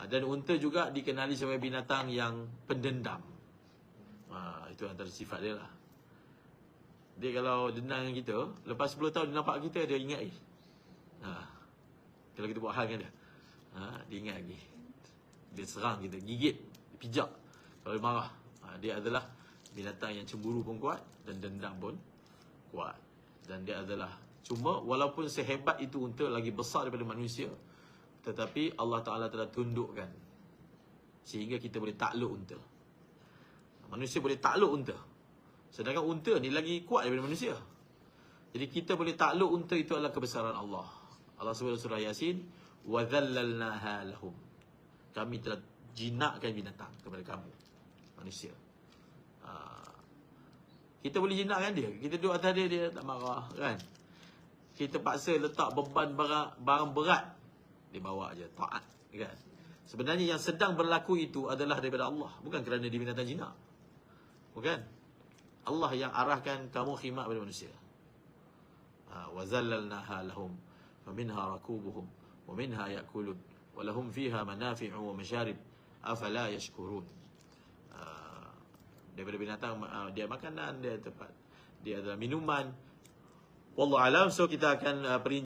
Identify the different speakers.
Speaker 1: Ha, dan unta juga dikenali sebagai binatang yang pendendam. Ha, itu antara sifat dia lah. Dia kalau dendam dengan kita, lepas 10 tahun dia nampak kita, dia ingat lagi. Ha, kalau kita buat hal dengan dia. Ha, dia ingat lagi. Dia serang kita, gigit, pijak. Kalau dia marah. Ha, dia adalah binatang yang cemburu pun kuat dan dendam pun kuat. Dan dia adalah cuma walaupun sehebat itu unta lagi besar daripada manusia tetapi Allah Taala telah tundukkan sehingga kita boleh takluk unta. Manusia boleh takluk unta. Sedangkan unta ni lagi kuat daripada manusia. Jadi kita boleh takluk unta itu adalah kebesaran Allah. Allah sebut surah Yasin, "Wa lahum." Kami telah jinakkan binatang kepada kamu manusia. Ha. Kita boleh jinakkan dia. Kita duduk atas dia dia tak marah kan. Kita paksa letak beban barang barang berat dia bawa aja taat kan. Sebenarnya yang sedang berlaku itu adalah daripada Allah, bukan kerana dia binatang jinak. Bukan. Allah yang arahkan kamu khimat pada manusia. Ha, wa zallalnaha lahum faminha rakubuhum wa minha yakulun wa lahum fiha manafi'u wa masharib afala yashkurun. Ha, daripada binatang uh, dia makanan dia tempat dia adalah minuman. Wallahu alam so kita akan uh, perinci